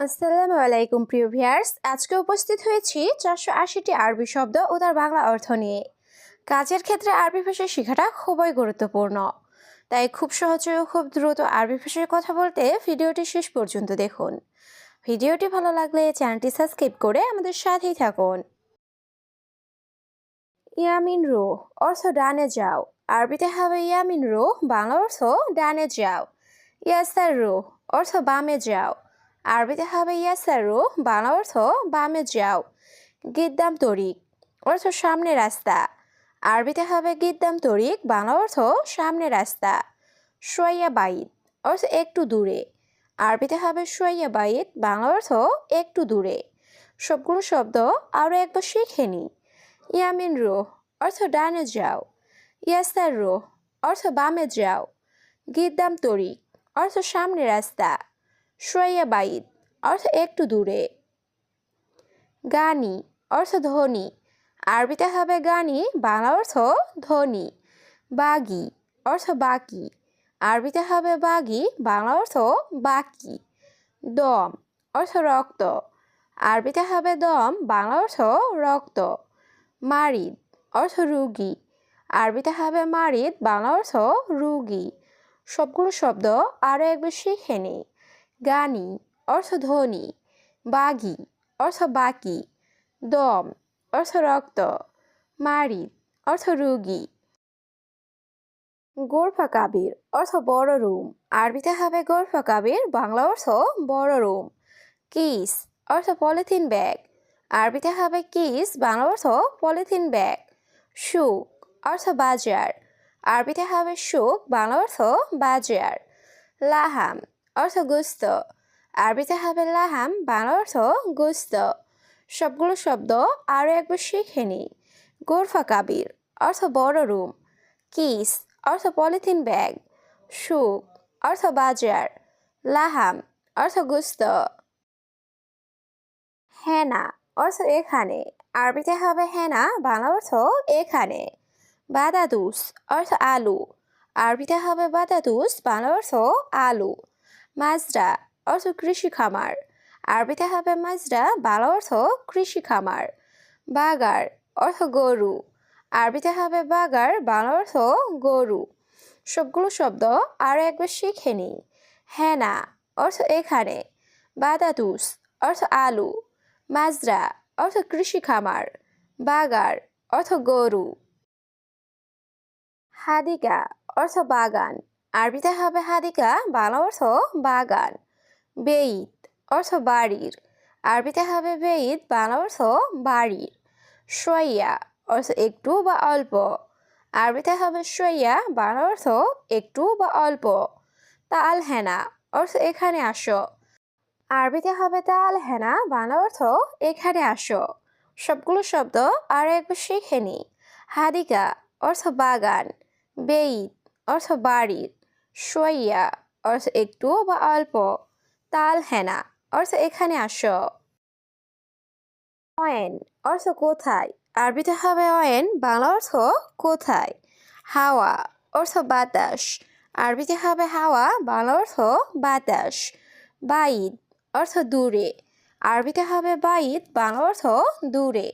আসসালামু আলাইকুম, প্রিয় ভিয়ার্স আজকে উপস্থিত হয়েছি চারশো আশিটি আরবি শব্দ ও তার বাংলা অর্থ নিয়ে। কাজের ক্ষেত্রে আরবি ভাষা শেখাটা খুবই গুরুত্বপূর্ণ। তাই খুব সহজে ও খুব দ্রুত আরবি ভাষায় কথা বলতে ভিডিওটি শেষ পর্যন্ত দেখুন। ভিডিওটি ভালো লাগলে চ্যানেলটি সাবস্ক্রাইব করে আমাদের সাথেই থাকুন। ইয়ামিন রো অর্থ ডানে যাও। আরবিতে হবে ইয়ামিন রো, বাংলা অর্থ ডানে যাও। ইয়াসার রো অর্থ বামে যাও। আরবিতে হবে ইয়াসারু বাংলা অর্থ বামে যাও গিদ্দাম তরিক, অর্থ সামনে রাস্তা। আরবিতে হবে গিদ্দাম তরিক, বাংলা অর্থ সামনে রাস্তা। সোয়াইয়া বাইত, অর্থ একটু দূরে। আরবিতে হবে সোয়াইয়া বাইত, বাংলা অর্থ একটু দূরে। সবগুলো শব্দ আরও একবার শিখে নি। ইয়ামিন রো, অর্থ ডানে যাও। ইয়াসার রো, অর্থ বামে যাও। গিদ্দাম তরিক, অর্থ সামনে রাস্তা। সোয়াইয়া বাইত, অর্থ একটু দূরে। গানি, অর্থ ধ্বনি আরবিতে হবে গানি, বাংলা অর্থ ধ্বনি বাগি, অর্থ বাকি, আরবিতে হবে বাগি, বাংলা অর্থ বাকি। দম, অর্থ রক্ত, আরবিতে হবে দম, বাংলা অর্থ রক্ত। মারিদ, অর্থ রুগী, আরবিতে হবে মারিদ, বাংলা অর্থ রুগী। সবগুলো শব্দ আরও একবার শিখে নিই। গানি, অর্থ ধ্বনি বাগি, অর্থ বাকি, দম, অর্থ রক্ত মারিদ অর্থ রুগী। গোরফা কাবির, অর্থ বড় রুম। আরবিতে হবে গোরফা কাবির, বাংলা অর্থ বড় রুম। কিস, অর্থ পলিথিন ব্যাগ। আরবিতে হবে কিস, বাংলা অর্থ পলিথিন ব্যাগ। সুক অর্থ বাজার। আরবিতে হবে সুক বাংলা অর্থ বাজার। লাহাম অর্থ গুস্ত। আরবিতে হবে লাহাম বাংলা অর্থ গুস্ত। সবগুলো শব্দ আরও একবার শিখে নি গোরফা কাবির, অর্থ বড় রুম। কিস, অর্থ পলিথিন ব্যাগ। সুক অর্থ বাজার। লাহাম, অর্থ গুস্ত। হেনা, অর্থ এখানে। আরবিতে হবে হেনা বাংলা অর্থ এখানে। বাদাদুস, অর্থ আলু। আরবিতে হবে বাদাদুস বাংলা অর্থ আলু। মাজরা অর্থ কৃষি খামার। আরবিতে হবে মাজরা, বাংলা অর্থ কৃষি খামার। বাগার অর্থ গরু। আরবিতে হবে বাগার, বাংলা অর্থ গরু। সবগুলো শব্দ আরও একবার শিখে নিই। হেনা অর্থ এখানে। বাদাতুস অর্থ আলু। মাজরা অর্থ কৃষি খামার। বাগার অর্থ গরু। হাদিকা অর্থ বাগান। আরবিতে হবে হাদিকা, বাংলা অর্থ বাগান। বেইত অর্থ বাড়ির। আরবিতে হবে বেইত বাংলা অর্থ বাড়ির সোয়াইয়া অর্থ একটু বা অল্প। আরবিতে হবে সোয়াইয়া, বাংলা অর্থ একটু বা অল্প। তাল হেনা অর্থ এখানে আসো। আরবিতে হবে তাল হেনা বাংলা অর্থ এখানে আসো। সবগুলো শব্দ আর একবার শিখে নি। হাদিকা অর্থ বাগান। বেইত অর্থ বাড়ির। সোয়াইয়া অর্থ একটু বা অল্প, তাল হেনা, অর্থ এখানে আসো। অয়েন, অর্থ কোথায়? আরবিতে হবে অয়েন, বাংলা অর্থ কোথায়? হাওয়া, অর্থ বাতাস। আরবিতে হবে হাওয়া, বাংলা অর্থ বাতাস। বাইদ, অর্থ দূরে। আরবিতে হবে বাইদ, বাংলা অর্থ দূরে।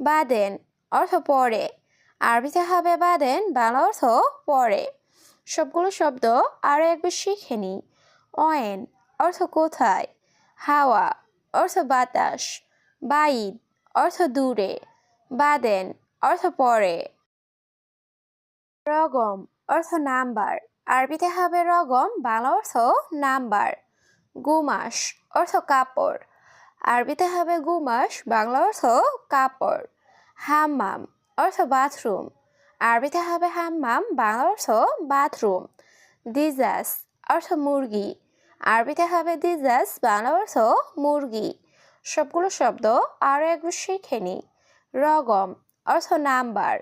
বাদেন, অর্থ পরে। আরবিতে হবে বাদেন, বাংলা অর্থ পরে। সবগুলো শব্দ আরও একবার শিখে নিই। অয়েন অর্থ কোথায়? হাওয়া অর্থ বাতাস। বাইদ অর্থ দূরে। বাদেন অর্থ পরে। রগম অর্থ নাম্বার। আরবিতে হবে রগম, বাংলা অর্থ নাম্বার। গুমাস অর্থ কাপড়। আরবিতে হবে গুমাস, বাংলা অর্থ কাপড়। হাম্মাম অর্থ বাথরুম। আরবিতে হবে হাম্মাম, বাংলা অর্থ বাথরুম। দিজাস অর্থ মুরগি। আরবিতে হবে দিজাস, বাংলা অর্থ মুরগি। সবগুলো শব্দ আরও একবার শিখে নিই। রগম অর্থ নাম্বার।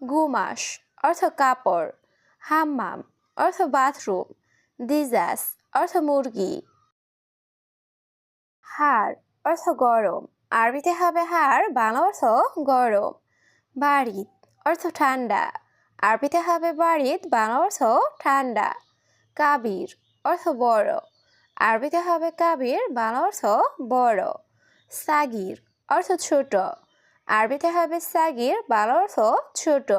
গুমাস অর্থ কাপড়। হাম্মাম অর্থ বাথরুম। দিজাস অর্থ মুরগি। হাড় অর্থ গরম। আরবিতে হবে হাড়, বাংলা অর্থ গরম। বাড়িত অর্থ ঠান্ডা। আরবিতে হবে বাড়িত বাংলা অর্থ ঠান্ডা। কাবির অর্থ বড়। আরবিতে হবে কাবির, বাংলা অর্থ বড়। সাগির অর্থ ছোট। আরবিতে হবে সাগির, বাংলা অর্থ ছোট।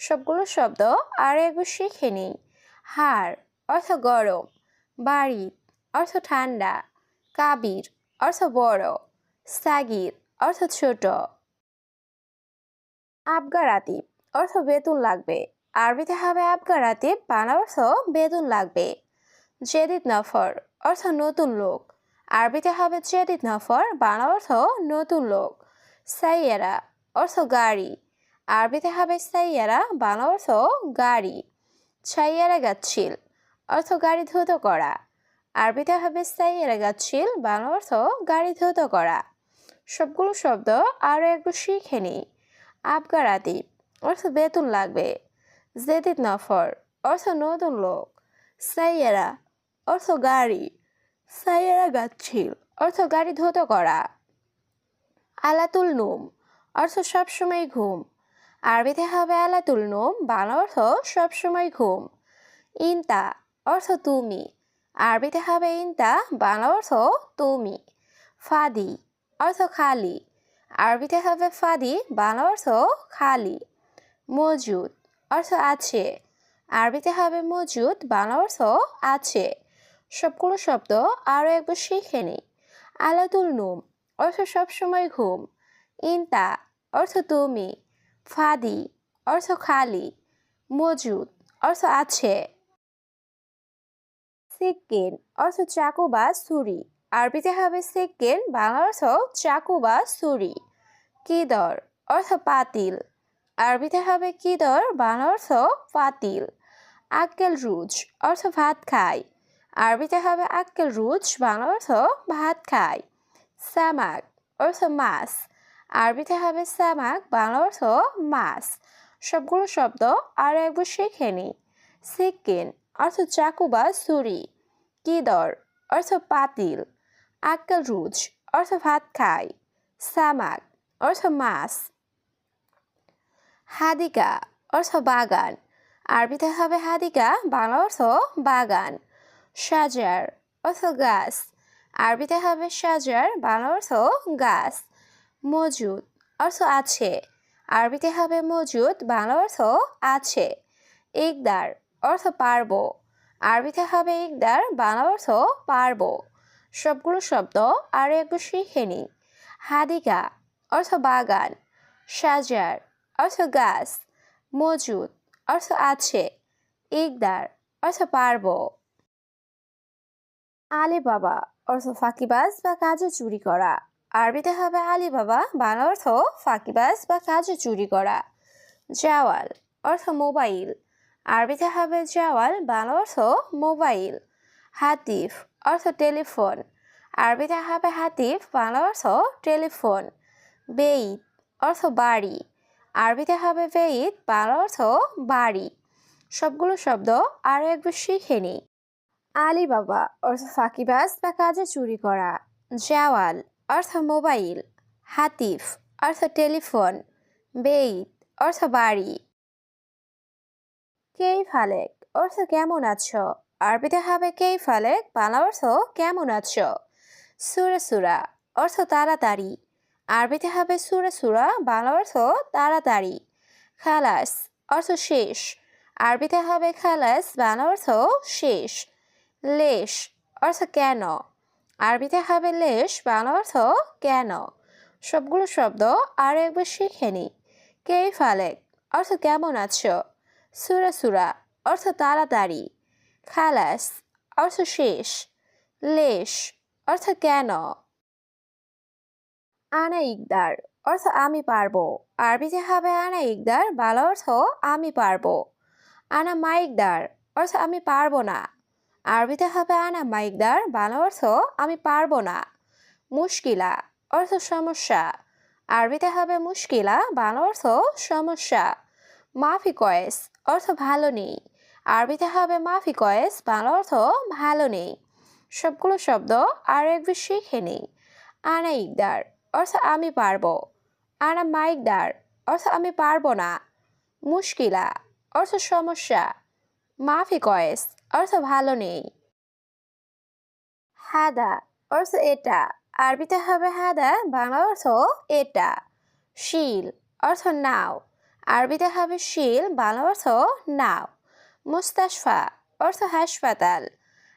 সবগুলো শব্দ আর একবার শিখে নিই। হাড় অর্থ গরম। বাড়ি অর্থ ঠান্ডা। কাবির অর্থ বড়। সাগির অর্থ ছোট। আবগারাতিব অর্থ বেতন লাগবে। আরবিতে হবে আবগারাতিব বাংলা অর্থ বেতন লাগবে। জেদিদ নফর, অর্থ নতুন লোক। আরবিতে হবে জেদিদ নফর, বাংলা অর্থ নতুন লোক। সাইয়ারা, অর্থ গাড়ি। আরবিতে হবে সাইয়ারা, বাংলা অর্থ গাড়ি। ছাইয়ারা গাচ্ছিল, অর্থ গাড়ি ধুত করা। আরবিতে হবে সাইয়ারা গাচ্ছিল, বাংলা অর্থ গাড়ি ধুত করা। সবগুলো শব্দ আরও একটু শিখে নিই। আবগারাতি অর্থ বেতন লাগবে। জেদিদ নফর, অর্থ নতুন লোক। সাইয়ারা, অর্থ গাড়ি। সাইয়ারা গাচ্ছিল, অর্থ গাড়ি ধুত করা। আলাতুল নুম, অর্থ সবসময় ঘুম। আরবিতে হবে আলাতুল নুম, বাংলা অর্থ সবসময় ঘুম। ইনতা, অর্থ তুমি। আরবিতে হবে ইনতা, বাংলা অর্থ তুমি। ফাদি, অর্থ খালি। আরবিতে হবে ফাদি, বাংলা অর্থ খালি, মজুদ অর্থ আছে। আরবিতে হবে মজুদ, বাংলা অর্থ আছে। সবগুলো শব্দ আরও একবার শিখে নিই। আলাতুল নুম অর্থ সবসময় ঘুম। ইনতা অর্থ তুমি। ফাদি অর্থ খালি। মজুদ অর্থ আছে। সিক্কিন অর্থ চাকু বা ছুরি। আরবিতে হবে সিক্কিন বাংলা অর্থ চাকু বা ছুরি। কিদর অর্থ পাতিল। আরবিতে হবে কিদর বাংলা অর্থ পাতিল। আক্কেল রুজ, অর্থ ভাত খায়। আরবিতে হবে আক্কেল রুজ, বাংলা অর্থ ভাত খায়। সামাক, অর্থ মাছ। আরবিতে হবে সামাক, বাংলা অর্থ মাছ। সবগুলো শব্দ আরও একবার শিখে নিই সিক্কিন অর্থ চাকু বা ছুরি। কিদর অর্থ পাতিল। আক্কেল রুজ অর্থ ভাত খাই। সামাক অর্থ মাছ। হাদিকা, অর্থ বাগান। আরবিতে হবে হাদিকা, বাংলা অর্থ বাগান। সাজার অর্থ গাছ। আরবিতে হবে সাজার বাংলা অর্থ গাছ। মজুদ, অর্থ আছে। আরবিতে হবে মজুদ, বাংলা অর্থ আছে। ইকদার, অর্থ পারব। আরবিতে হবে ইকদার, বাংলা অর্থ পারব। সবগুলো শব্দ আরও একটু শিখে নিই হাদিকা অর্থ বাগান। সাজার অর্থ গাছ। মজুদ, অর্থ আছে। ইকদার, অর্থ পারব। আলী বাবা অর্থ ফাঁকিবাজ বা কাজে চুরি করা। আরবিতে হবে আলী বাবা বাংলা অর্থ ফাঁকিবাজ বা কাজে চুরি করা। জাওয়াল, অর্থ মোবাইল। আরবিতে হবে জাওয়াল, বাংলা অর্থ মোবাইল। হাতিফ অর্থ টেলিফোন। আরবিতে হবে হাতিফ বাংলা অর্থ টেলিফোন। বেইত অর্থ বাড়ি। আরবিতে হবে বেইত, বাংলা অর্থ বাড়ি। সবগুলো শব্দ আরও একবার শিখে নিই আলী বাবা অর্থ ফাঁকিবাজ বা কাজে চুরি করা। জাওয়াল অর্থ মোবাইল। হাতিফ অর্থ টেলিফোন। বেইত অর্থ বাড়ি। কেই ফালেক অর্থ কেমন আছো? আরবিতে হবে কেই ফালেক বাংলা অর্থ, কেমন আছো? সুরে সুরা, অর্থ, তাড়াতাড়ি আরবিতে হবে সুরে সুরা, বাংলা অর্থ, তাড়াতাড়ি খালাস, অর্থ, শেষ আরবিতে হবে খালাস, বাংলা অর্থ, শেষ লেশ, অর্থ, কেন আরবিতে হবে লেশ, বাংলা অর্থ, কেন সবগুলো শব্দ আর একবার শিখে নি। কে ফালেক অর্থ, কেমন আছো? সুরা সুরা, অর্থ, তাড়াতাড়ি খালাস অর্থ শেষ, লেশ অর্থ কেন? আনা ইকদার অর্থ আমি পারব। আরবিতে হবে আনা ইকদার, বাংলা অর্থ আমি পারব। আনা মাইকদার অর্থ আমি পারব না। আরবিতে হবে আনা মাইকদার বাংলা অর্থ আমি পারব না। মুশকিলা অর্থ সমস্যা। আরবিতে হবে মুশকিলা, বাংলা অর্থ সমস্যা। মাফি কয়েস অর্থ ভালো নেই। আরবিতে হবে মাফি কয়েস, বাংলা অর্থ ভালো নেই। সবগুলো শব্দ আর একবার শিখে নেই। আনা ইকদার, অর্থ আমি পারব। আনা মাইকদার অর্থ আমি পারব না। মুশকিলা, অর্থ সমস্যা। মাফি কয়েস, অর্থ ভালো নেই। হাদা, অর্থ এটা। আরবিতে হবে হাদা, বাংলা অর্থ এটা। শিল, অর্থ নাও। আরবিতে হবে শিল, বাংলা অর্থ নাও। মুস্তাশফা, অর্থ হাসপাতাল।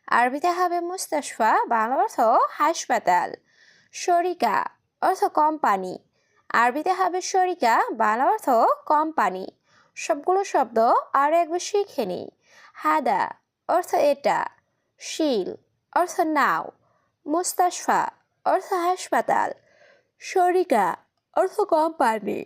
আরবিতে হবে মুস্তাশফা, বাংলা অর্থ হাসপাতাল। শরিকা, অর্থ কোম্পানি। আরবিতে হবে শরিকা, বাংলা অর্থ কোম্পানি। সবগুলো শব্দ আরও একবার শিখে নিই। হাদা, অর্থ এটা। শিল, অর্থ নাও। মুস্তাশফা, অর্থ হাসপাতাল। শরিকা, অর্থ কোম্পানি।